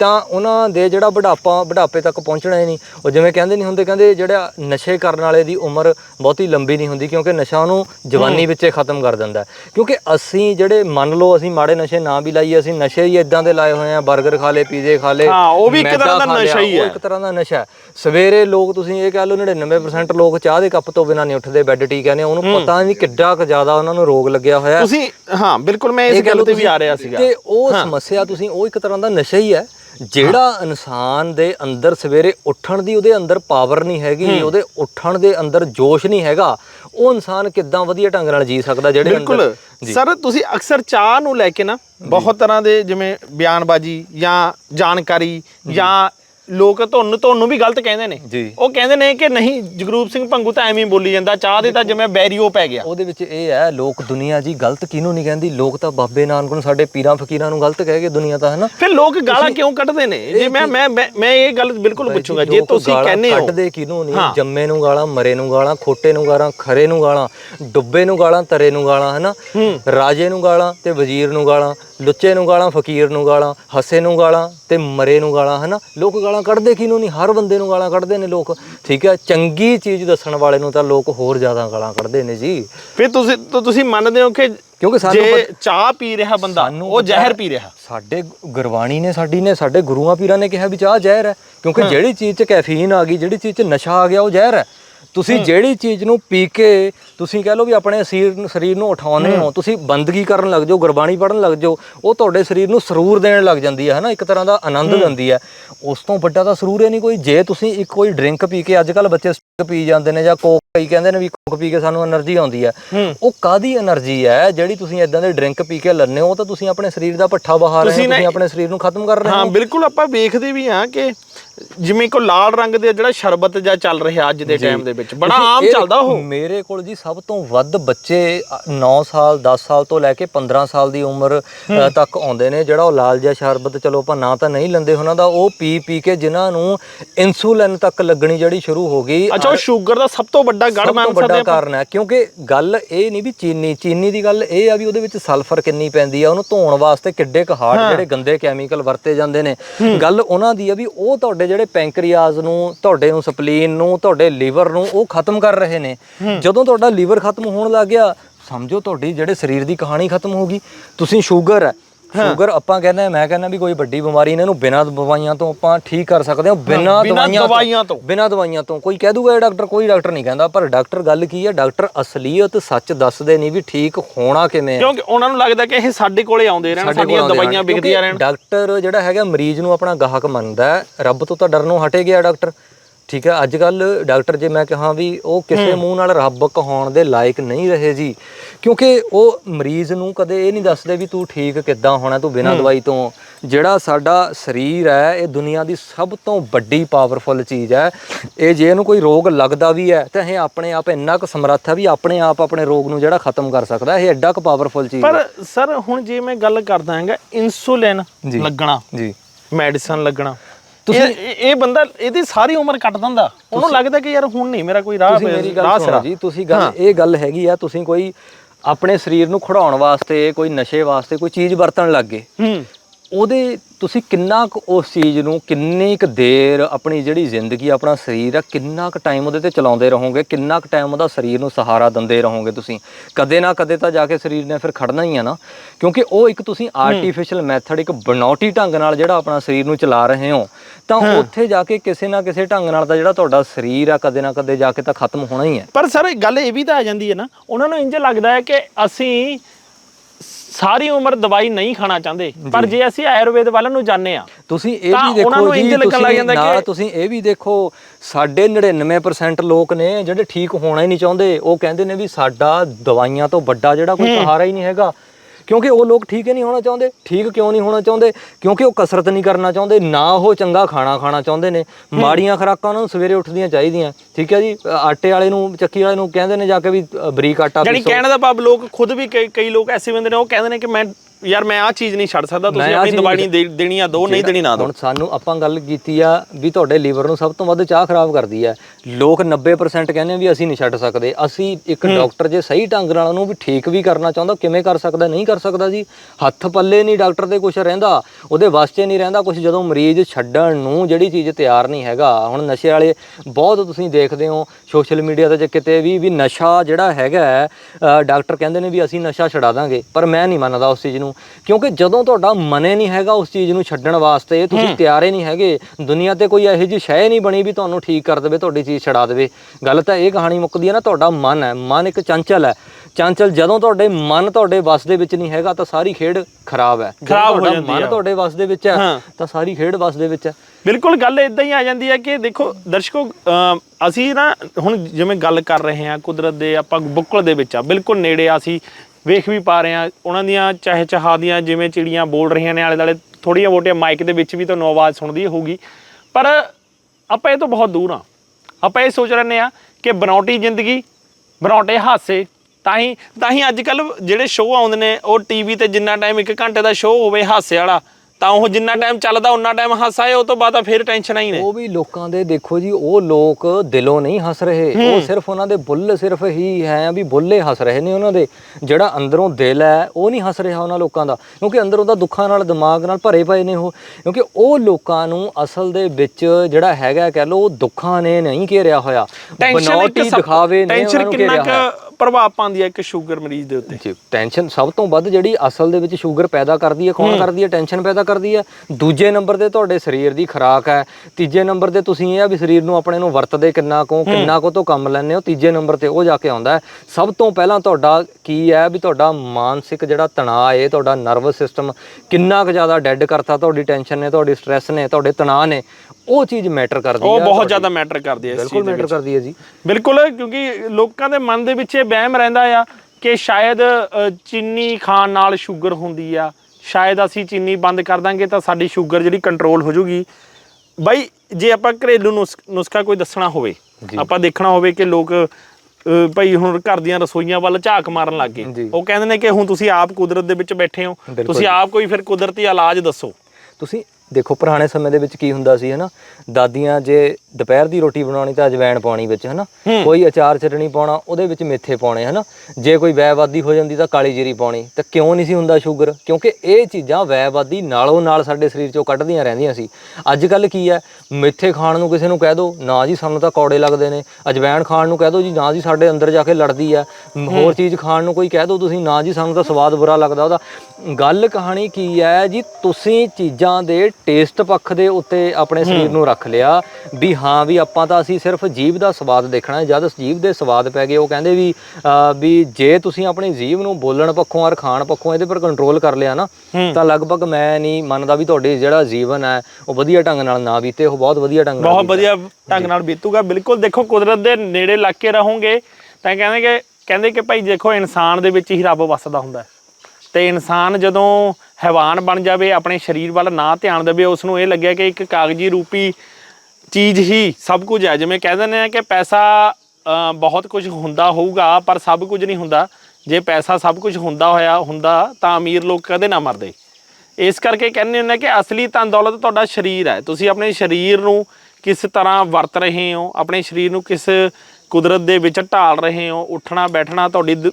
ਤਾਂ ਉਹਨਾਂ ਦੇ ਜਿਹੜਾ ਬੁਢਾਪਾ ਬੁਢਾਪੇ ਤੱਕ ਪਹੁੰਚਣਾ ਹੀ ਨਹੀਂ ਉਹ ਜਿਵੇਂ ਕਹਿੰਦੇ ਨਹੀਂ ਹੁੰਦੇ ਕਹਿੰਦੇ ਜਿਹੜਾ ਨਸ਼ੇ ਕਰਨ ਵਾਲੇ ਦੀ ਉਮਰ ਬਹੁਤੀ ਲੰਬੀ ਨਹੀਂ ਹੁੰਦੀ ਕਿਉਂਕਿ ਨਸ਼ਾ ਉਹਨੂੰ ਜਵਾਨੀ ਵਿੱਚ ਹੀ ਖਤਮ ਕਰ ਦਿੰਦਾ। ਕਿਉਂਕਿ ਅਸੀਂ ਜਿਹੜੇ ਮੰਨ ਲਓ ਅਸੀਂ ਮਾੜੇ ਨਸ਼ੇ ਨਾ ਵੀ ਲਾਈਏ ਅਸੀਂ ਨਸ਼ੇ ਹੀ ਇਦਾਂ ਦੇ ਲਾਏ ਹੋਏ ਆ 버ਗਰ ਖਾ ਲੇ ਪੀਜ਼ੇ ਖਾ ਲੇ ਹਾਂ, ਉਹ ਵੀ ਇੱਕ ਤਰ੍ਹਾਂ ਦਾ ਨਸ਼ਾ ਹੀ ਉਹ ਹੈ। ਇੱਕ ਤਰ੍ਹਾਂ ਦਾ ਨਸ਼ਾ। ਸਵੇਰੇ ਲੋਕ ਤੁਸੀਂ ਇਹ ਕਹਿ ਲਓ 99% ਲੋਕ ਚਾਹ ਦੇ ਕੱਪ ਤੋਂ ਬਿਨਾਂ ਨਹੀਂ ਉੱਠਦੇ ਬੈੱਡ ਟੀ ਕਹਿੰਦੇ ਉਹਨੂੰ ਪਤਾ ਨਹੀਂ ਕਿੱਡਾ ਕੁ ਜ਼ਿਆਦਾ ਉਹਨਾਂ ਨੂੰ ਰੋਗ ਲੱਗਿਆ ਹੋਇਆ। ਤੁਸੀਂ ਹਾਂ ਬਿਲਕੁਲ ਮੈਂ ਇਸ ਗੱਲ ਤੇ ਵੀ ਆ ਰਿਹਾ ਸੀਗਾ ਤੇ ਉਹ ਸਮੱਸਿਆ ਤੁਸੀਂ ਉਹ ਇੱਕ ਤਰ੍ਹਾਂ ਦਾ ਨਸ਼ਾ ਹੀ ਹੈ ਜਿਹੜਾ ਇਨਸਾਨ ਦੇ ਅੰਦਰ ਸਵੇਰੇ ਉੱਠਣ ਦੀ ਉਹਦੇ ਅੰਦਰ ਪਾਵਰ ਨਹੀਂ ਹੈਗੀ ਉਹਦੇ ਉੱਠਣ ਦੇ ਅੰਦਰ ਜੋਸ਼ ਨਹੀਂ ਹੈਗਾ ਉਹ ਇਨਸਾਨ ਕਿੱਦਾਂ ਵਧੀਆ ਢੰਗ ਨਾਲ ਜੀ ਸਕਦਾ ਜਿਹੜੇ ਬਿਲਕੁਲ। ਸਰ ਤੁਸੀਂ ਅਕਸਰ ਚਾਹ ਨੂੰ ਲੈ ਕੇ ਨਾ ਬਹੁਤ ਤਰ੍ਹਾਂ ਦੇ ਜਿਵੇਂ ਬਿਆਨਬਾਜ਼ੀ ਜਾਂ ਜਾਣਕਾਰੀ ਜਾਂ ਲੋਕ ਤੁਹਾਨੂੰ ਤੁਹਾਨੂੰ ਵੀ ਗਲਤ ਕਹਿੰਦੇ ਨੇ। ਜੀ। ਉਹ ਕਹਿੰਦੇ ਨੇ ਕਿ ਨਹੀਂ ਜਗਰੂਪ ਸਿੰਘ ਭੰਗੂ ਤਾਂ ਐਵੇਂ ਹੀ ਬੋਲੀ ਜਾਂਦਾ ਚਾਹ ਦੇ ਤਾਂ ਜਿਵੇਂ ਬੈਰੀਓ ਪੈ ਗਿਆ। ਉਹਦੇ ਵਿੱਚ ਇਹ ਹੈ ਲੋਕ ਦੁਨੀਆ ਜੀ ਗਲਤ ਕਿਹਨੂੰ ਨਹੀਂ ਕਹਿੰਦੀ ਲੋਕ ਤਾਂ ਬਾਬੇ ਨਾਨਕ ਨੂੰ ਸਾਡੇ ਪੀਰਾਂ ਫਕੀਰਾਂ ਨੂੰ ਗਲਤ ਕਹਿ ਕੇ ਦੁਨੀਆ ਤਾਂ ਹੈ ਨਾ। ਫਿਰ ਲੋਕ ਗਾਲਾਂ ਕਿਉਂ ਕੱਢਦੇ ਨੇ? ਜੇ ਮੈਂ ਮੈਂ ਮੈਂ- ਮੈਂ ਇਹ ਗੱਲ ਬਿਲਕੁਲ ਪੁੱਛੂੰਗਾ ਜੇ ਲੋਕ ਤੁਸੀਂ ਗਾਲਾਂ ਕਹਿੰਦੇ ਹੋ ਕੱਢਦੇ ਕਿਹਨੂੰ ਨਹੀਂ? ਜੰਮੇ ਨੂੰ ਗਾਲਾਂ ਮਰੇ ਨੂੰ ਗਾਲਾਂ ਖੋਟੇ ਨੂੰ ਗਾਲਾਂ ਖਰੇ ਨੂੰ ਗਾਲਾਂ ਡੁੱਬੇ ਨੂੰ ਗਾਲਾਂ ਤਰੇ ਨੂੰ ਗਾਲਾਂ ਹਨਾ ਰਾਜੇ ਨੂੰ ਗਾਲਾਂ ਤੇ ਵਜ਼ੀਰ ਨੂੰ ਗਾਲਾਂ ਲੁੱਚੇ ਨੂੰ ਗਾਲਾਂ ਫਕੀਰ ਨੂੰ ਗਾਲਾਂ ਹੱਸੇ ਨੂੰ ਗਾਲਾਂ ਤੇ ਮਰੇ ਨੂੰ ਗਾਲਾਂ ਹਨਾ? ਲੋਕ ਗਾਲਾਂ ਕੱਢਦੇ ਕਿਹਨੂੰ ਨਹੀਂ? ਹਰ ਬੰਦੇ ਨੂੰ ਗਾਲਾਂ ਕੱਢਦੇ ਨੇ ਲੋਕ। ਠੀਕ ਹੈ ਚੰਗੀ ਚੀਜ਼ ਦੱਸਣ ਵਾਲੇ ਨੂੰ ਤਾਂ ਲੋਕ ਹੋਰ ਜ਼ਿਆਦਾ ਗਾਲਾਂ ਕੱਢਦੇ ਨੇ ਜੀ। ਫਿਰ ਤੁਸੀਂ ਤੁਸੀਂ ਮੰਨਦੇ ਹੋ ਕਿ ਕਿਉਂਕਿ ਸਾਨੂੰ ਜੇ ਚਾਹ ਪੀ ਰਿਹਾ ਬੰਦਾ ਉਹ ਜ਼ਹਿਰ ਪੀ ਰਿਹਾ। ਸਾਡੇ ਗੁਰਬਾਣੀ ਨੇ ਸਾਡੀ ਨੇ ਸਾਡੇ ਗੁਰੂਆਂ ਪੀਰਾਂ ਨੇ ਕਿਹਾ ਵੀ ਚਾਹ ਜ਼ਹਿਰ ਹੈ। ਕਿਉਂਕਿ ਜਿਹੜੀ ਚੀਜ਼ 'ਚ ਕੈਫੀਨ ਆ ਗਈ ਜਿਹੜੀ ਚੀਜ਼ 'ਚ ਨਸ਼ਾ ਆ ਗਿਆ ਉਹ ਜ਼ਹਿਰ ਹੈ। ਤੁਸੀਂ ਜਿਹੜੀ ਚੀਜ਼ ਨੂੰ ਪੀ ਕੇ ਤੁਸੀਂ ਕਹਿ ਲਓ ਵੀ ਆਪਣੇ ਸਰੀਰ ਸਰੀਰ ਨੂੰ ਉਠਾਉਂਦੇ ਹੋ। ਤੁਸੀਂ ਬੰਦਗੀ ਕਰਨ ਲੱਗ ਜਾਓ ਗੁਰਬਾਣੀ ਪੜਨ ਲੱਗ ਜਾਓ ਉਹ ਤੁਹਾਡੇ ਸਰੀਰ ਨੂੰ ਸਰੂਰ ਦੇਣ ਲੱਗ ਜਾਂਦੀ ਹੈ ਹਨਾ? ਇੱਕ ਤਰ੍ਹਾਂ ਦਾ ਆਨੰਦ ਦਿੰਦੀ ਹੈ। ਉਸ ਤੋਂ ਵੱਡਾ ਤਾਂ ਸਰੂਰ ਹੀ ਨਹੀਂ ਕੋਈ। ਜੇ ਤੁਸੀਂ ਇੱਕ ਕੋਈ ਡਰਿੰਕ ਪੀ ਕੇ ਅੱਜ ਕੱਲ ਬੱਚੇ ਪੀ ਜਾਂਦੇ ਨੇ ਜਾਂ ਕੋਕ ਕਈ ਕਹਿੰਦੇ ਨੇ ਵੀ ਕੋਕ ਪੀ ਕੇ ਸਾਨੂੰ એનર્ਜੀ ਆਉਂਦੀ ਹੈ। ਉਹ ਕਾਦੀ એનર્ਜੀ ਹੈ? ਜਿਹੜੀ ਤੁਸੀਂ ਇਦਾਂ ਦੇ ਡਰਿੰਕ ਪੀ ਕੇ ਲੈਣੇ ਹੋ ਤਾਂ ਤੁਸੀਂ ਆਪਣੇ ਸਰੀਰ ਦਾ ਪੱਠਾ ਬਹਾ ਰਹੇ ਹੋ ਤੁਸੀਂ ਆਪਣੇ ਸਰੀਰ ਨੂੰ ਖਤਮ ਕਰ ਰਹੇ ਹੋ ਹਾਂ। ਬਿਲਕੁਲ ਆਪਾਂ ਵੇਖਦੇ ਵੀ ਹਾਂ ਕਿ ਜਿਵੇਂ ਕੋ ਲਾਲ ਰੰਗ ਦੇ ਜਿਹੜਾ ਸ਼ਰਬਤ ਜਾਂ ਚੱਲ ਰਿਹਾ ਅੱਜ ਦੇ ਟਾਈਮ ਦੇ ਵਿੱਚ। ਬੜਾ ਆਮ ਚੱਲਦਾ ਉਹ। ਮੇਰੇ ਕੋਲ ਜੀ ਸਭ ਤੋਂ ਵੱਧ ਬੱਚੇ 9 ਸਾਲ 10 ਸਾਲ ਤੋਂ ਲੈ ਕੇ 15 ਸਾਲ ਦੀ ਉਮਰ ਤੱਕ ਆਉਂਦੇ ਨੇ। ਜਿਹੜਾ ਉਹ ਲਾਲ ਜਿਹਾ ਸ਼ਰਬਤ ਚਲੋ ਆਪਾਂ ਨਾਂ ਤਾਂ ਨਹੀਂ ਲੈਂਦੇ ਉਹਨਾਂ ਦਾ ਉਹ ਪੀ ਪੀ ਕੇ ਜਿਨ੍ਹਾਂ ਨੂੰ ਇਨਸੂਲਿਨ ਤੱਕ ਲੱਗਣੀ ਜਿਹੜੀ ਸ਼ੁਰੂ ਹੋ ਗਈ ਅੱਛਾ ਉਹ ਸ਼ੂਗਰ ਦਾ ਸਭ ਤੋਂ ਵੱਡਾ ਗੜ ਮੰਨ ਸਕਦੇ ਵੱਡਾ ਕਾਰਨ ਹੈ। ਕਿਉਂਕਿ ਗੱਲ ਇਹ ਨਹੀਂ ਵੀ ਚੀਨੀ ਚੀਨੀ ਦੀ ਗੱਲ ਇਹ ਆ ਵੀ ਉਹਦੇ ਵਿੱਚ ਸਲਫਰ ਕਿੰਨੀ ਪੈਂਦੀ ਆ ਉਹਨੂੰ ਧੋਣ ਵਾਸਤੇ ਕਿੱਡੇ ਕੁ ਹਾਰਡ ਜਿਹੜੇ ਗੰਦੇ ਕੈਮੀਕਲ ਵਰਤੇ ਜਾਂਦੇ ਨੇ। ਗੱਲ ਉਹਨਾਂ ਦੀ ਆ ਵੀ ਉਹ ਤੁਹਾਡੇ ਜਿਹੜੇ ਪੈਂਕਰੀਆਜ਼ ਨੂੰ ਤੁਹਾਡੇ ਨੂੰ ਸਪਲੀਨ ਨੂੰ ਤੁਹਾਡੇ ਲੀਵਰ ਨੂੰ ਉਹ ਖਤਮ ਕਰ ਰਹੇ ਨੇ। ਜਦੋਂ ਤੁਹਾਡਾ ਲੀਵਰ ਖਤਮ ਹੋਣ ਲੱਗ ਗਿਆ ਸਮਝੋ ਤੁਹਾਡੀ ਜਿਹੜੇ ਸਰੀਰ ਦੀ ਕਹਾਣੀ ਖਤਮ ਹੋ ਗਈ। ਤੁਸੀਂ ਸ਼ੂਗਰ ਹੈ ਸ਼ੂਗਰ ਆਪਾਂ ਕਹਿੰਦੇ ਮੈਂ ਕਹਿੰਦਾ ਵੀ ਕੋਈ ਵੱਡੀ ਬਿਮਾਰੀ ਇਹਨਾਂ ਨੂੰ ਬਿਨਾਂ ਦਵਾਈਆਂ ਤੋਂ ਆਪਾਂ ਠੀਕ ਕਰ ਸਕਦੇ ਹਾਂ। ਬਿਨਾਂ ਦਵਾਈਆਂ ਤੋਂ। ਬਿਨਾਂ ਦਵਾਈਆਂ ਤੋਂ। ਕੋਈ ਕਹਿ ਦੂਗਾ ਇਹ ਡਾਕਟਰ ਕੋਈ ਡਾਕਟਰ ਨਹੀਂ ਕਹਿੰਦਾ। ਪਰ ਡਾਕਟਰ ਗੱਲ ਕੀ ਹੈ? ਡਾਕਟਰ ਅਸਲੀਅਤ ਸੱਚ ਦੱਸਦੇ ਨਹੀਂ ਵੀ ਠੀਕ ਹੋਣਾ ਕਿਵੇਂ। ਹੈ ਕਿਉਂਕਿ ਉਹਨਾਂ ਨੂੰ ਲੱਗਦਾ ਕਿ ਇਹ ਸਾਡੇ ਕੋਲੇ ਆਉਂਦੇ ਰਹਿਣ ਸਾਡੇ ਸਾਡੀਆਂ ਦਵਾਈਆਂ। ਵਿਕਦੀਆਂ ਰਹਿਣ। ਡਾਕਟਰ ਜਿਹੜਾ ਹੈਗਾ ਮਰੀਜ਼ ਨੂੰ ਆਪਣਾ ਗਾਹਕ ਮੰਨਦਾ ਰੱਬ ਤੋਂ ਤਾਂ ਡਰਨੋਂ ਹਟੇ ਗਿਆ ਡਾਕਟਰ। ਠੀਕ ਹੈ ਅੱਜ ਕੱਲ ਡਾਕਟਰ ਜੇ ਮੈਂ ਕਹਾਂ ਵੀ ਉਹ ਕਿਸੇ ਮੂੰਹ ਨਾਲ ਰੱਬ ਕਹਾਉਣ ਦੇ ਲਾਇਕ ਨਹੀਂ ਰਹੇ ਜੀ ਕਿਉਂਕਿ ਉਹ ਮਰੀਜ਼ ਨੂੰ ਕਦੇ ਇਹ ਨਹੀਂ ਦੱਸਦੇ ਵੀ ਤੂੰ ਠੀਕ ਕਿੱਦਾਂ ਹੋਣਾ ਤੂੰ ਬਿਨਾਂ ਦਵਾਈ ਤੋਂ। ਜਿਹੜਾ ਸਾਡਾ ਸਰੀਰ ਹੈ ਇਹ ਦੁਨੀਆ ਦੀ ਸਭ ਤੋਂ ਵੱਡੀ ਪਾਵਰਫੁਲ ਚੀਜ਼ ਹੈ। ਇਹ ਜੇ ਇਹਨੂੰ ਕੋਈ ਰੋਗ ਲੱਗਦਾ ਵੀ ਹੈ ਤਾਂ ਇਹ ਆਪਣੇ ਆਪ ਇੰਨਾ ਕੁ ਸਮਰੱਥ ਹੈ ਵੀ ਆਪਣੇ ਆਪ ਆਪਣੇ ਰੋਗ ਨੂੰ ਜਿਹੜਾ ਖਤਮ ਕਰ ਸਕਦਾ। ਇਹ ਐਡਾ ਕੁ ਪਾਵਰਫੁਲ ਚੀਜ਼ ਹੈ। ਪਰ ਸਰ ਹੁਣ ਜੇ ਮੈਂ ਗੱਲ ਕਰਦਾ ਹਾਂਗਾ ਇਨਸੂਲਿਨ। ਲੱਗਣਾ ਜੀ। ਮੈਡੀਸਨ ਲੱਗਣਾ ਤੁਸੀਂ ਇਹ ਬੰਦਾ ਇਹਦੀ ਸਾਰੀ ਉਮਰ ਕੱਟ ਦਿੰਦਾ। ਉਹਨੂੰ ਲੱਗਦਾ ਕਿ ਯਾਰ ਹੁਣ ਨਹੀਂ ਮੇਰਾ ਕੋਈ ਰਾਹ ਤੁਸੀਂ ਮੇਰੀ ਗੱਲ ਰਾਹ ਸੁਣੋ ਸਿਰਾ। ਜੀ ਤੁਸੀਂ ਗੱਲ ਇਹ ਗੱਲ ਹੈਗੀ ਆ ਤੁਸੀਂ ਕੋਈ ਆਪਣੇ ਸਰੀਰ ਨੂੰ ਖੜਾਉਣ ਵਾਸਤੇ ਕੋਈ ਨਸ਼ੇ ਵਾਸਤੇ ਕੋਈ ਚੀਜ਼ ਵਰਤਣ ਲੱਗ ਗਏ। ਹੂੰ। ਉਹਦੇ ਤੁਸੀਂ ਕਿੰਨਾ ਕੁ ਉਸ ਚੀਜ਼ ਨੂੰ ਕਿੰਨੀ ਕੁ ਦੇਰ ਆਪਣੀ ਜਿਹੜੀ ਜ਼ਿੰਦਗੀ ਆਪਣਾ ਸਰੀਰ ਆ ਕਿੰਨਾ ਕੁ ਟਾਈਮ ਉਹਦੇ ਤੇ ਚਲਾਉਂਦੇ ਰਹੋਗੇ ਕਿੰਨਾ ਕੁ ਟਾਈਮ ਉਹਦਾ ਸਰੀਰ ਨੂੰ ਸਹਾਰਾ ਦਿੰਦੇ ਰਹੋਗੇ ਤੁਸੀਂ? ਕਦੇ ਨਾ ਕਦੇ ਤਾਂ ਜਾ ਕੇ ਸਰੀਰ ਨੇ ਫਿਰ ਖੜਨਾ ਹੀ ਆ ਨਾ। ਕਿਉਂਕਿ ਉਹ ਇੱਕ ਤੁਸੀਂ ਆਰਟੀਫੀਸ਼ੀਅਲ ਮੈਥਡ ਇੱਕ ਬਣਾਉਟੀ ਢੰਗ ਨਾਲ ਜਿਹੜਾ ਆਪਣਾ ਸਰੀਰ ਨੂੰ ਚਲਾ ਰਹੇ ਹੋ ਤਾਂ ਉੱਥੇ ਜਾ ਕੇ ਕਿਸੇ ਨਾ ਕਿਸੇ ਢੰਗ ਨਾਲ ਤਾਂ ਜਿਹੜਾ ਤੁਹਾਡਾ ਸਰੀਰ ਆ ਕਦੇ ਨਾ ਕਦੇ ਜਾ ਕੇ ਤਾਂ ਖਤਮ ਹੋਣਾ ਹੀ ਹੈ। ਪਰ ਸਰ ਗੱਲ ਇਹ ਵੀ ਤਾਂ ਆ ਜਾਂਦੀ ਹੈ ਨਾ ਉਹਨਾਂ ਨੂੰ ਇੰਜ ਲੱਗਦਾ ਹੈ ਕਿ ਅਸੀਂ ਸਾਰੀ ਉਮਰ ਦਵਾਈ ਨਹੀਂ ਖਾਣਾ ਚਾਹੁੰਦੇ। ਪਰ ਜੇ ਅਸੀਂ ਆਯੁਰਵੇਦ ਵੱਲ ਨੂੰ ਜਾਂਦੇ ਆ ਤੁਸੀਂ ਇਹ ਵੀ ਉਹਨਾਂ ਦੇਖੋ ਨੂੰ ਜੀ ਲੱਗਣ ਲੱਗ ਤੁਸੀਂ ਕਿ- ਤੁਸੀਂ ਇਹ ਵੀ ਦੇਖੋ ਸਾਡੇ 99% ਲੋਕ ਨੇ ਜਿਹੜੇ ਠੀਕ ਹੋਣਾ ਹੀ ਨਹੀਂ ਚਾਹੁੰਦੇ। ਉਹ ਕਹਿੰਦੇ ਨੇ ਵੀ ਸਾਡਾ ਦਵਾਈਆਂ ਤੋਂ ਵੱਡਾ ਜਿਹੜਾ ਕੋਈ ਸਹਾਰਾ ਹੀ ਨਹੀਂ ਹੈਗਾ। ਕਿਉਂਕਿ ਉਹ ਲੋਕ ਠੀਕ ਹੀ ਨਹੀਂ ਹੋਣਾ ਚਾਹੁੰਦੇ ਠੀਕ ਕਿਉਂ ਨਹੀਂ ਹੋਣਾ ਚਾਹੁੰਦੇ? ਕਿਉਂਕਿ ਉਹ ਕਸਰਤ ਨਹੀਂ ਕਰਨਾ ਚਾਹੁੰਦੇ ਨਾ ਉਹ ਚੰਗਾ ਖਾਣਾ ਖਾਣਾ ਚਾਹੁੰਦੇ ਨੇ। ਮਾੜੀਆਂ ਖੁਰਾਕਾਂ ਉਹਨਾਂ ਨੂੰ ਸਵੇਰੇ ਉੱਠਦੀਆਂ ਚਾਹੀਦੀਆਂ। ਠੀਕ ਹੈ ਜੀ? ਆਟੇ ਵਾਲੇ ਨੂੰ ਚੱਕੀ ਵਾਲੇ ਨੂੰ ਕਹਿੰਦੇ ਨੇ ਜਾ ਕੇ ਵੀ ਬਰੀਕ ਆਟਾ ਜਾਨੀ ਪੀਸੋ। ਕਹਿਣ ਦਾ ਭਾਵ ਲੋਕ ਖੁਦ ਵੀ ਕਈ ਲੋਕ ਐਸੇ ਬੰਦੇ ਨੇ ਉਹ ਕਹਿੰਦੇ ਨੇ ਕਿ ਮੈਂ ਯਾਰ ਮੈਂ ਆਹ ਚੀਜ਼ ਨਹੀਂ ਛੱਡ ਸਕਦਾ ਤੁਸੀਂ ਆਪਣੀ ਦਵਾਈ ਦੇਣੀ ਆ ਦੋ ਨਹੀਂ ਦੇਣੀ ਨਾ ਦੋ। ਹੁਣ ਸਾਨੂੰ ਆਪਾਂ ਗੱਲ ਕੀਤੀ ਆ ਵੀ ਤੁਹਾਡੇ ਲੀਵਰ ਨੂੰ ਸਭ ਤੋਂ ਵੱਧ ਚਾਹ ਖਰਾਬ ਕਰਦੀ ਹੈ ਲੋਕ 90% ਕਹਿੰਦੇ ਆ ਵੀ ਅਸੀਂ ਨਹੀਂ ਛੱਡ ਸਕਦੇ। ਅਸੀਂ ਇੱਕ ਡਾਕਟਰ ਜੇ ਸਹੀ ਢੰਗ ਨਾਲ ਉਹਨੂੰ ਵੀ ਠੀਕ ਵੀ ਕਰਨਾ ਚਾਹੁੰਦਾ ਕਿਵੇਂ ਕਰ ਸਕਦਾ ਨਹੀਂ ਕਰ ਸਕਦਾ ਜੀ? ਹੱਥ ਪੱਲੇ ਨਹੀਂ ਡਾਕਟਰ ਦੇ ਕੁਝ ਰਹਿੰਦਾ ਉਹਦੇ ਵਾਸ 'ਚ ਨਹੀਂ ਰਹਿੰਦਾ ਕੁਝ ਜਦੋਂ ਮਰੀਜ਼ ਛੱਡਣ ਨੂੰ ਜਿਹੜੀ ਚੀਜ਼ ਤਿਆਰ ਨਹੀਂ ਹੈਗਾ ਹੁਣ ਨਸ਼ੇ ਵਾਲੇ ਬਹੁਤ ਤੁਸੀਂ ਦੇਖਦੇ ਹੋ ਸੋਸ਼ਲ ਮੀਡੀਆ ਤੇ ਜੇ ਕਿਤੇ ਵੀ ਵੀ ਨਸ਼ਾ ਜਿਹੜਾ ਹੈਗਾ ਡਾਕਟਰ ਕਹਿੰਦੇ ਨੇ ਵੀ ਅਸੀਂ ਨਸ਼ਾ ਛਡਾ ਦਾਂਗੇ ਪਰ ਮੈਂ ਨਹੀਂ ਮੰਨਦਾ ਉਸ ਚੀਜ਼ ਨੂੰ। ਕਿਉਂਕਿ ਜਦੋਂ ਤੁਹਾਡਾ ਮਨੇ ਨਹੀਂ ਹੈਗਾ ਉਸ ਚੀਜ਼ ਨੂੰ ਛੱਡਣ ਵਾਸਤੇ ਤੁਸੀਂ ਤਿਆਰ ਹੀ ਨਹੀਂ ਹੈਗੇ ਦੁਨੀਆ ਤੇ ਕੋਈ ਇਹੋ ਜਿਹੀ ਸ਼ੈ ਨਹੀਂ ਬਣੀ ਵੀ ਤੁਹਾਨੂੰ ਠੀਕ ਕਰ ਦੇਵੇ ਤੁਹਾਡੀ ਚੀਜ਼ ਛਡਾ ਦੇਵੇ। ਗੱਲ ਤਾਂ ਇਹ ਕਹਾਣੀ ਮੁੱਕਦੀ ਹੈ ਨਾ ਤੁਹਾਡਾ ਮਨ ਹੈ ਮਨ ਇੱਕ ਚੰਚਲ ਹੈ। ਚੰਚਲ ਜਦੋਂ ਤੁਹਾਡੇ ਮਨ ਤੁਹਾਡੇ ਵਸ ਦੇ ਵਿੱਚ ਨਹੀਂ ਹੈਗਾ ਤਾਂ ਸਾਰੀ ਖੇਡ ਖਰਾਬ ਹੈ। ਖਰਾਬ ਹੋ ਮਨ ਹੈ। ਤੁਹਾਡੇ ਵਸ ਦੇ ਵਿੱਚ ਹੈ ਹਾਂ। ਤਾਂ ਸਾਰੀ ਖੇਡ ਵਸ ਦੇ ਵਿੱਚ ਹੈ। ਬਿਲਕੁਲ ਗੱਲ ਇਦਾਂ ਹੀ ਆ ਜਾਂਦੀ ਹੈ ਕਿ ਦੇਖੋ ਦਰਸ਼ਕੋ ਅਸੀਂ ਨਾ ਹੁਣ ਜਿਵੇਂ ਗੱਲ ਕਰ ਰਹੇ ਹਾਂ ਕੁਦਰਤ ਦੇ ਆਪਾਂ ਬੁੱਕਲ ਦੇ ਵਿੱਚ ਆ ਬਿਲਕੁਲ ਨੇੜੇ ਆ ਅਸੀਂ ਵੇਖ ਵੀ ਪਾ ਰਹੇ ਹਾਂ। ਉਹਨਾਂ ਦੀਆਂ ਚਾਹੇ ਚਾਹਾਂ ਦੀਆਂ ਜਿਵੇਂ ਚਿੜੀਆਂ ਬੋਲ ਰਹੀਆਂ ਨੇ ਆਲੇ ਦਾਲੇ ਥੋੜੀਆਂ ਬੋਟੀਆਂ ਮਾਈਕ ਦੇ ਵਿੱਚ ਵੀ ਤੁਹਾਨੂੰ ਆਵਾਜ਼ ਸੁਣਦੀ ਹੋਊਗੀ। ਪਰ ਆਪਾਂ ਇਹ ਤੋਂ ਬਹੁਤ ਦੂਰ ਆ ਆਪਾਂ ਇਹ ਸੋਚ ਰਹੇ ਆ ਕਿ ਬਨੌਟੀ ਜ਼ਿੰਦਗੀ ਬਨੌਟੇ ਹਾਸੇ ਤਾਂ ਹੀ ਤਾਂ ਹੀ ਅੱਜ ਕੱਲ ਜਿਹੜੇ ਸ਼ੋਅ ਆਉਂਦੇ ਨੇ, ਉਹ ਟੀਵੀ ਤੇ ਜਿੰਨਾ ਟਾਈਮ 1 ਘੰਟੇ ਦਾ ਸ਼ੋਅ ਹੋਵੇ ਹਾਸੇ ਵਾਲਾ ਤਾਂ ਉਹ ਜਿੰਨਾ ਟਾਈਮ ਚੱਲਦਾ ਉਹਨਾਂ ਟਾਈਮ ਹਾਸਾ ਉਹ ਤੋਂ ਬਾਅਦ ਤਾਂ ਫਿਰ ਟੈਨਸ਼ਨਾਂ ਹੀ ਨੇ। ਉਹ ਵੀ ਲੋਕਾਂ ਦੇ ਦੇਖੋ ਜੀ ਉਹ ਲੋਕ ਦਿਲੋਂ ਨਹੀਂ ਹੱਸ ਰਹੇ। ਉਹ ਸਿਰਫ ਉਹਨਾਂ ਦੇ ਬੁੱਲ ਸਿਰਫ ਹੀ ਹੈ ਵੀ ਬੁੱਲੇ ਹੱਸ ਰਹੇ ਨੇ ਉਹਨਾਂ ਦੇ। ਜਿਹੜਾ ਅੰਦਰੋਂ ਦਿਲ ਹੈ ਉਹ ਨਹੀਂ ਹੱਸ ਰਿਹਾ ਉਹਨਾਂ ਲੋਕਾਂ ਦਾ। ਕਿਉਂਕਿ ਅੰਦਰ ਉਹਦਾ ਦੁੱਖਾਂ ਨਾਲ ਦਿਮਾਗ ਨਾਲ ਭਰੇ ਪਏ ਨੇ ਉਹ। ਕਿਉਂਕਿ ਉਹ ਲੋਕਾਂ ਨੂੰ ਅਸਲ ਦੇ ਵਿੱਚ ਜਿਹੜਾ ਹੈਗਾ ਕਹਿ ਲਓ ਉਹ ਦੁੱਖਾਂ ਨੇ ਨਹੀਂ ਘੇਰਿਆ ਹੋਇਆ। ਟੈਨਸ਼ਨ ਇੱਕ ਦਿਖਾਵੇ ਨੇ ਟੈਨਸ਼ਨ ਉਹਨਾਂ ਨੂੰ ਕਿੰਨਾ ਘੇਰਿਆ ਹੋਇਆ। ਕੁ ਪ੍ਰਭਾਵ ਪਾਉਂਦੀ ਹੈ ਇੱਕ ਸ਼ੂਗਰ ਮਰੀਜ਼ ਦੇ ਉੱਤੇ। ਜੀ ਟੈਨਸ਼ਨ ਸਭ ਤੋਂ ਵੱਧ ਜਿਹੜੀ ਅਸਲ ਦੇ ਵਿੱਚ ਸ਼ੂਗਰ ਪੈਦਾ ਕਰਦੀ ਹੈ ਕੌਣ ਕਰਦੀ ਹੈ? ਟੈਨਸ਼ਨ ਪੈਦਾ ਕਰਦੀ ਹੈ। ਦੂਜੇ ਨੰਬਰ ਤੇ ਤੁਹਾਡੇ ਸਰੀਰ ਦੀ ਖੁਰਾਕ ਹੈ। ਤੀਜੇ ਨੰਬਰ ਤੇ ਤੁਸੀਂ ਇਹ ਆ ਵੀ ਸਰੀਰ ਨੂੰ ਆਪਣੇ ਨੂੰ ਵਰਤਦੇ ਕਿੰਨਾ ਕੁ ਕਿੰਨਾ ਕੁ ਤੋਂ ਕੰਮ ਲੈਂਦੇ ਹੋ। ਤੀਜੇ ਨੰਬਰ ਤੇ ਉਹ ਜਾ ਕੇ ਆਉਂਦਾ ਹੈ। ਸਭ ਤੋਂ ਪਹਿਲਾਂ ਤੁਹਾਡਾ ਕੀ ਹੈ ਵੀ ਤੁਹਾਡਾ ਮਾਨਸਿਕ ਜਿਹੜਾ ਤਣਾਅ ਹੈ ਤੁਹਾਡਾ ਨਰਵਸ ਸਿਸਟਮ ਕਿੰਨਾ ਕੁ ਜ਼ਿਆਦਾ ਡੈਡ ਕਰਤਾ ਤੁਹਾਡੀ ਟੈਨਸ਼ਨ ਨੇ ਤੁਹਾਡੀ ਸਟ੍ਰੈਸ ਨੇ ਤੁਹਾਡੇ ਤਣਾਅ ਨੇ। ਉਹ ਚੀਜ਼ ਮੈਟਰ ਕਰਦੀ ਹੈ ਉਹ ਬਹੁਤ ਜ਼ਿਆਦਾ ਮੈਟਰ ਕਰਦੀ ਹੈ ਇਸ ਬਿਲਕੁਲ ਚੀਜ਼ ਮੈਟਰ ਕਰਦੀ ਹੈ ਜੀ। ਬਿਲਕੁਲ ਕਿਉਂਕਿ ਲੋਕਾਂ ਦੇ ਮਨ ਦੇ ਵਿੱਚ ਇਹ ਵਹਿਮ ਰਹਿੰਦਾ ਆ ਕਿ ਸ਼ਾਇਦ ਚੀਨੀ ਖਾਣ ਨਾਲ ਸ਼ੂਗਰ ਹੁੰਦੀ ਆ। ਸ਼ਾਇਦ ਅਸੀਂ ਚੀਨੀ ਬੰਦ ਕਰ ਦਾਂਗੇ ਤਾਂ ਸਾਡੀ ਸ਼ੂਗਰ ਜਿਹੜੀ ਕੰਟਰੋਲ ਹੋ ਜੂਗੀ। ਬਾਈ ਜੇ ਆਪਾਂ ਘਰੇਲੂ ਨੁਸ- ਨੁਸਖਾ ਕੋਈ ਦੱਸਣਾ ਹੋਵੇ। ਆਪਾਂ ਦੇਖਣਾ ਹੋਵੇ ਕਿ ਲੋਕ ਭਾਈ ਹੁਣ ਘਰ ਦੀਆਂ ਰਸੋਈਆਂ ਵੱਲ ਝਾਕ ਮਾਰਨ ਲੱਗ ਗਏ। ਉਹ ਕਹਿੰਦੇ ਨੇ ਕਿ ਹੁਣ ਤੁਸੀਂ ਆਪ ਕੁਦਰਤ ਦੇ ਵਿੱਚ ਬੈਠੇ ਹੋ। ਤੁਸੀਂ। ਆਪ ਕੋਈ ਫਿਰ ਕੁਦਰਤੀ ਇਲਾਜ ਦੱਸੋ। ਤੁਸੀਂ ਦੇਖੋ ਪੁਰਾਣੇ ਸਮੇਂ ਦੇ ਵਿੱਚ ਕੀ ਹੁੰਦਾ ਸੀ ਹਨਾ? ਦਾਦੀਆਂ ਜੇ ਦੁਪਹਿਰ ਦੀ ਰੋਟੀ ਬਣਾਉਣੀ ਤਾਂ ਅਜਵਾਇਣ ਪਾਣੀ ਵਿੱਚ ਹਨਾ? ਕੋਈ ਅਚਾਰ ਚਟਣੀ ਪਾਉਣਾ ਉਹਦੇ ਵਿੱਚ ਮੇਥੇ ਪਾਉਣੇ ਹਨਾ? ਜੇ ਕੋਈ ਵੈਵਾਦੀ ਹੋ ਜਾਂਦੀ ਤਾਂ ਕਾਲੀ ਜੀਰੀ ਪਾਉਣੀ। ਤਾਂ ਕਿਉਂ ਨਹੀਂ ਸੀ ਹੁੰਦਾ ਸ਼ੂਗਰ? ਕਿਉਂਕਿ ਇਹ ਚੀਜ਼ਾਂ ਵੈਵਾਦੀ ਨਾਲੋਂ ਨਾਲ ਸਾਡੇ ਸਰੀਰ ਚੋਂ ਕੱਢਦੀਆਂ ਰਹਿੰਦੀਆਂ ਸੀ। ਅੱਜ ਕੱਲ ਕੀ ਹੈ? ਮੇਥੇ ਖਾਣ ਨੂੰ ਕਿਸੇ ਨੂੰ ਕਹਿ ਦਿਓ ਨਾ ਜੀ ਸਾਨੂੰ ਤਾਂ ਕੌੜੇ ਲੱਗਦੇ ਨੇ। ਅਜਵਾਇਣ ਖਾਣ ਨੂੰ ਕਹਿ ਦਿਓ ਜੀ ਨਾ ਜੀ ਸਾਡੇ ਅੰਦਰ ਜਾ ਕੇ ਲੜਦੀ ਹੈ। ਹੋਰ ਚੀਜ਼ ਖਾਣ ਨੂੰ ਕੋਈ ਕਹਿ ਦਿਓ ਤੁਸੀਂ ਨਾ ਜੀ ਸਾਨੂੰ ਤਾਂ ਸਵਾਦ ਬੁਰਾ ਲੱਗਦਾ ਉਹਦਾ। ਗੱਲ ਕਹਾਣੀ ਕੀ ਹੈ ਜੀ? ਤੁਸੀਂ ਚੀਜ਼ਾਂ ਦੇ ਟੇਸਟ ਪੱਖ ਦੇ ਉੱਤੇ ਆਪਣੇ ਸਰੀਰ ਨੂੰ ਰੱਖ ਲਿਆ ਵੀ ਹਾਂ ਵੀ ਆਪਾਂ ਤਾਂ ਅਸੀਂ ਸਿਰਫ ਜੀਭ ਦਾ ਸਵਾਦ ਦੇਖਣਾ ਹੈ। ਜਦ ਜੀਭ ਦੇ ਸਵਾਦ ਪੈ ਗਏ ਉਹ ਕਹਿੰਦੇ ਵੀ ਵੀ ਜੇ ਤੁਸੀਂ ਆਪਣੀ ਜੀਭ ਨੂੰ ਬੋਲਣ ਪੱਖੋਂ ਔਰ ਖਾਣ ਪੱਖੋਂ ਇਹਦੇ ਪਰ ਕੰਟਰੋਲ ਕਰ ਲਿਆ ਨਾ ਤਾਂ ਲਗਭਗ ਮੈਂ ਨਹੀਂ ਮੰਨਦਾ ਵੀ ਤੁਹਾਡੇ ਜਿਹੜਾ ਜੀਵਨ ਹੈ ਉਹ ਵਧੀਆ ਢੰਗ ਨਾਲ ਨਾ ਬੀਤੇ ਉਹ ਬਹੁਤ ਵਧੀਆ ਢੰਗ ਨਾਲ ਬਹੁਤ ਵਧੀਆ ਢੰਗ ਨਾਲ ਬੀਤੂਗਾ। ਬਿਲਕੁਲ ਦੇਖੋ ਕੁਦਰਤ ਦੇ ਨੇੜੇ ਲੱਗ ਕੇ ਰਹੋਗੇ ਤਾਂ ਕਹਿੰਦੇ ਕਿ ਕਹਿੰਦੇ ਕਿ ਭਾਈ ਦੇਖੋ ਇਨਸਾਨ ਦੇ ਵਿੱਚ ਹੀ ਰੱਬ ਵਸਦਾ ਹੁੰਦਾ ਹੈ। ਤੇ ਇਨਸਾਨ ਜਦੋਂ ਹੈਵਾਨ ਬਣ ਜਾਵੇ ਆਪਣੇ ਸਰੀਰ ਵੱਲ ਨਾ ਧਿਆਨ ਦੇਵੇ ਉਸ ਨੂੰ ਇਹ ਲੱਗਿਆ ਕਿ ਇੱਕ ਕਾਗਜ਼ੀ ਰੂਪੀ ਚੀਜ਼ ਹੀ ਸਭ ਕੁਝ ਹੈ। ਜਿਵੇਂ ਕਹਿ ਦਿੰਦੇ ਆ ਕਿ ਪੈਸਾ ਬਹੁਤ ਕੁਝ ਹੁੰਦਾ ਹੋਊਗਾ, ਪਰ ਸਭ ਕੁਝ ਨਹੀਂ ਹੁੰਦਾ। ਜੇ ਪੈਸਾ ਸਭ ਕੁਝ ਹੁੰਦਾ ਹੋਇਆ, ਹੁੰਦਾ ਤਾਂ ਅਮੀਰ ਲੋਕ ਕਦੇ ਨਾ ਮਰਦੇ। ਇਸ ਕਰਕੇ ਕਹਿੰਦੇ ਹੁੰਦੇ ਆ ਕਿ ਅਸਲੀ ਧਨ ਦੌਲਤ ਤੁਹਾਡਾ ਸਰੀਰ ਹੈ। ਤੁਸੀਂ ਆਪਣੇ ਸਰੀਰ ਨੂੰ ਕਿਸ ਤਰ੍ਹਾਂ ਵਰਤ ਰਹੇ ਹੋ, ਆਪਣੇ ਸਰੀਰ ਨੂੰ ਕਿਸ ਕੁਦਰਤ ਦੇ ਵਿੱਚ ਢਾਲ ਰਹੇ ਹੋ, ਉੱਠਣਾ, ਬੈਠਣਾ ਤੁਹਾਡੀ ਦ-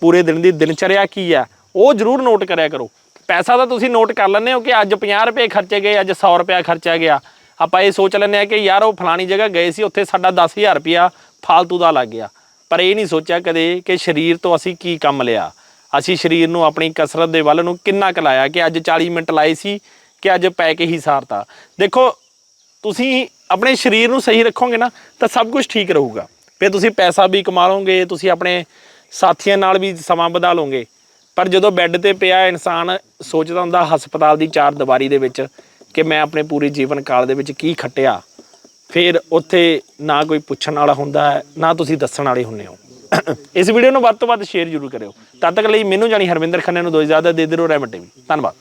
ਪੂਰੇ ਦਿਨ ਦੀ ਦਿਨਚਰਿਆ ਕੀ ਹੈ, ਉਹ ਜ਼ਰੂਰ ਨੋਟ ਕਰਿਆ ਕਰੋ। ਪੈਸਾ ਤਾਂ ਤੁਸੀਂ ਨੋਟ ਕਰ ਲੈਂਦੇ ਹੋ ਕਿ ਅੱਜ 50 ਰੁਪਏ ਖਰਚੇ ਗਏ, ਅੱਜ 100 ਰੁਪਏ ਖਰਚਿਆ ਗਿਆ। ਆਪਾਂ ਇਹ ਸੋਚ ਲੈਂਦੇ ਆ ਕਿ ਯਾਰ ਉਹ ਫਲਾਣੀ ਜਗ੍ਹਾ ਗਏ ਸੀ, ਉੱਥੇ ਸਾਡਾ 10000 ਰੁਪਿਆ ਫਾਲਤੂ ਦਾ ਲੱਗ ਗਿਆ। ਪਰ ਇਹ ਨਹੀਂ ਸੋਚਿਆ ਕਦੇ ਕਿ ਸਰੀਰ ਤੋਂ ਅਸੀਂ ਕੀ ਕੰਮ ਲਿਆ। ਅਸੀਂ ਸਰੀਰ ਨੂੰ ਆਪਣੀ ਕਸਰਤ ਦੇ ਵੱਲ ਨੂੰ ਕਿੰਨਾ ਕੁ ਲਾਇਆ ਕਿ ਅੱਜ 40 ਮਿੰਟ ਲਾਏ ਸੀ ਕਿ ਅੱਜ ਪੈ ਕੇ ਹੀ ਸਾਰਤਾ। ਦੇਖੋ, ਤੁਸੀਂ ਆਪਣੇ ਸਰੀਰ ਨੂੰ ਸਹੀ ਰੱਖੋਗੇ ਨਾ, ਤਾਂ ਸਭ ਕੁਝ ਠੀਕ ਰਹੂਗਾ। ਫਿਰ ਤੁਸੀਂ ਪੈਸਾ ਵੀ ਕਮਾ ਲਓਗੇ, ਤੁਸੀਂ ਆਪਣੇ ਸਾਥੀਆਂ ਨਾਲ ਵੀ ਸਮਾਂ ਵਧਾ ਲਓਗੇ। ਪਰ ਜਦੋਂ ਬੈੱਡ ਤੇ ਪਿਆ ਇਨਸਾਨ ਸੋਚਦਾ ਹੁੰਦਾ ਹਸਪਤਾਲ ਦੀ ਚਾਰ ਦੀਵਾਰੀ ਦੇ ਵਿੱਚ ਕਿ ਮੈਂ ਆਪਣੇ ਪੂਰੇ ਜੀਵਨ ਕਾਲ ਦੇ ਵਿੱਚ ਕੀ ਖੱਟਿਆ। ਫਿਰ ਉੱਥੇ ਨਾ ਕੋਈ ਪੁੱਛਣ ਵਾਲਾ ਹੁੰਦਾ ਹੈ, ਨਾ ਤੁਸੀਂ ਦੱਸਣ ਵਾਲੇ ਹੁੰਦੇ ਹੋ। ਇਸ ਵੀਡੀਓ ਨੂੰ ਵੱਧ ਤੋਂ ਵੱਧ ਸ਼ੇਅਰ ਜ਼ਰੂਰ ਕਰਿਓ। ਤਦ ਤੱਕ ਲਈ ਮੈਨੂੰ ਜਾਣੀ ਹਰਵਿੰਦਰ ਖੰਨੇ ਨੂੰ ਦੋ ਇਜਾਜ਼ਤ, ਦੇ ਦਿਓ ਰਹਿਮਤ ਟੀਵੀ। ਧੰਨਵਾਦ।